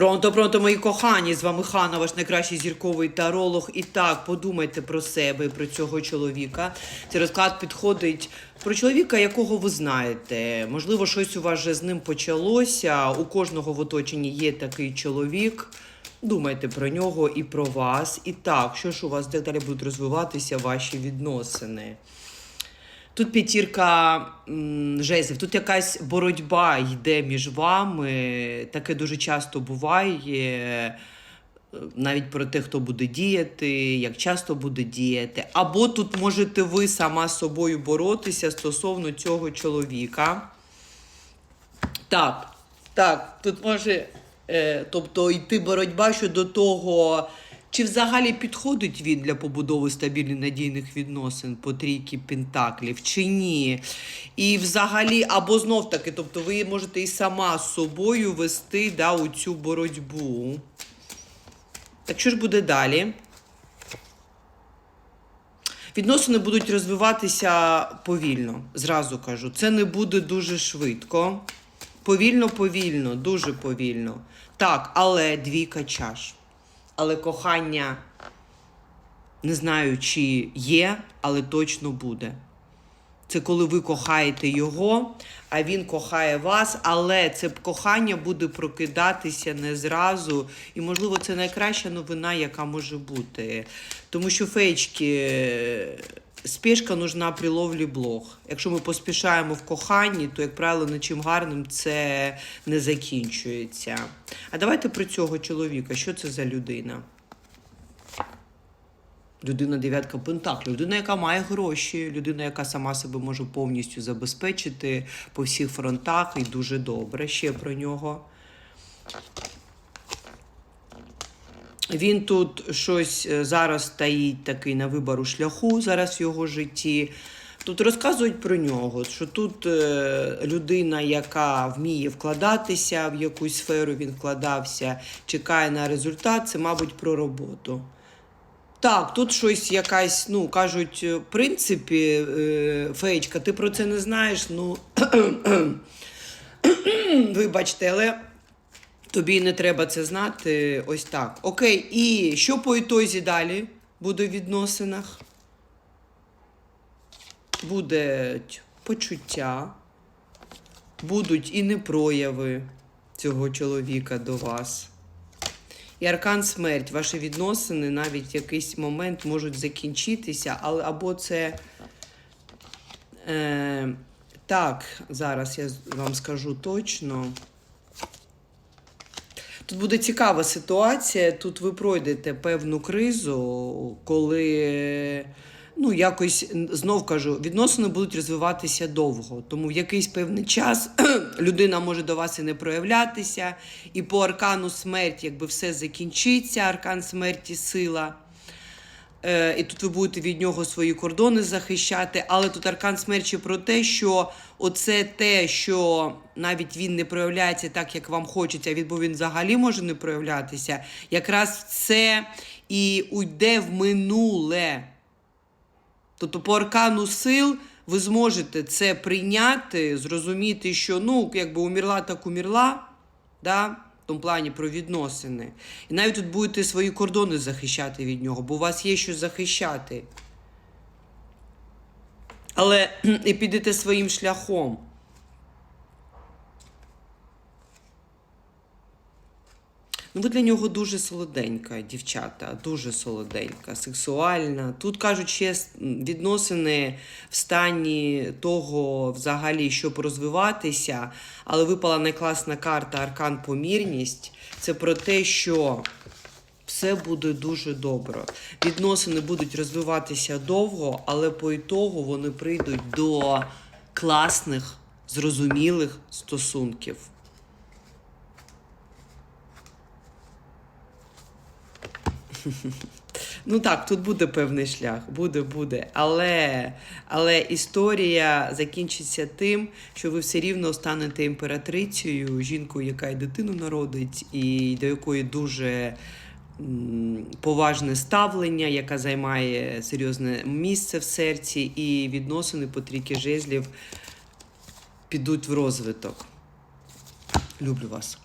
Пронто, пронто, мої кохані, з вами Хана, ваш найкращий зірковий таролог. І так, подумайте про себе про цього чоловіка. Цей розклад підходить про чоловіка, якого ви знаєте. Можливо, щось у вас вже з ним почалося. У кожного в оточенні є такий чоловік. Думайте про нього і про вас. І так, що ж у вас далі будуть розвиватися ваші відносини? Тут п'ятірка жезлів, тут якась боротьба йде між вами. Таке дуже часто буває. е, Навіть про те, хто буде діяти, як часто буде діяти. Або тут можете ви сама з собою боротися стосовно цього чоловіка. Так, так, тут може, е, тобто йти боротьба щодо того, чи взагалі підходить він для побудови стабільних надійних відносин по трійки пентаклів, чи ні. І взагалі, або знов таки, тобто ви можете і сама з собою вести да, у цю боротьбу. Так що ж буде далі? Відносини будуть розвиватися повільно, зразу кажу. Це не буде дуже швидко. Повільно, повільно, дуже повільно. Так, але двійка чаш. Але кохання не знаю, чи є, але точно буде. Це коли ви кохаєте його, а він кохає вас, але це кохання буде прокидатися не зразу. І, можливо, це найкраща новина, яка може бути. Тому що феєчки, спішка нужна при ловлі блох. Якщо ми поспішаємо в коханні, то, як правило, нічим гарним це не закінчується. А давайте про цього чоловіка. Що це за людина? Людина дев'ятка пентаклів, людина, яка має гроші, людина, яка сама себе може повністю забезпечити по всіх фронтах, і дуже добре ще про нього. Він тут щось е, зараз стоїть такий на вибору шляху зараз в його житті. Тут розказують про нього, що тут е, людина, яка вміє вкладатися в якусь сферу, він вкладався, чекає на результат, це, мабуть, про роботу. Так, тут щось якась, ну, кажуть, в принципі, е, феєчка, ти про це не знаєш, ну, вибачте, але тобі не треба це знати ось так. Окей, і що по ітозі далі буде в відносинах? Будуть почуття, будуть і непрояви цього чоловіка до вас. І аркан смерть, ваші відносини навіть в якийсь момент можуть закінчитися, але або це. Е, так, зараз я вам скажу точно. Тут буде цікава ситуація. Тут ви пройдете певну кризу, коли. Ну, якось знов кажу, відносини будуть розвиватися довго. Тому в якийсь певний час людина може до вас і не проявлятися, і по аркану смерть, якби все закінчиться, аркан смерті сила. Е, і тут ви будете від нього свої кордони захищати. Але тут аркан смерті про те, що оце те, що навіть він не проявляється так, як вам хочеться, від- бо він взагалі може не проявлятися, якраз це і уйде в минуле. Тобто по аркану сил ви зможете це прийняти, зрозуміти, що ну, якби умірла, так умірла, да? Тому плані про відносини. І навіть тут будете свої кордони захищати від нього, бо у вас є що захищати. Але і підете своїм шляхом. Ну, ви для нього дуже солоденька, дівчата, дуже солоденька, сексуальна. Тут кажуть, ще відносини в стані того, взагалі, щоб розвиватися, але випала найкласна карта Аркан Помірність. Це про те, що все буде дуже добре. Відносини будуть розвиватися довго, але по ітогу вони прийдуть до класних, зрозумілих стосунків. Ну так, тут буде певний шлях, буде, буде. Але, але історія закінчиться тим, що ви все рівно станете імператрицею, жінкою, яка й дитину народить, і до якої дуже поважне ставлення, яка займає серйозне місце в серці, і відносини по трійки жезлів підуть в розвиток. Люблю вас.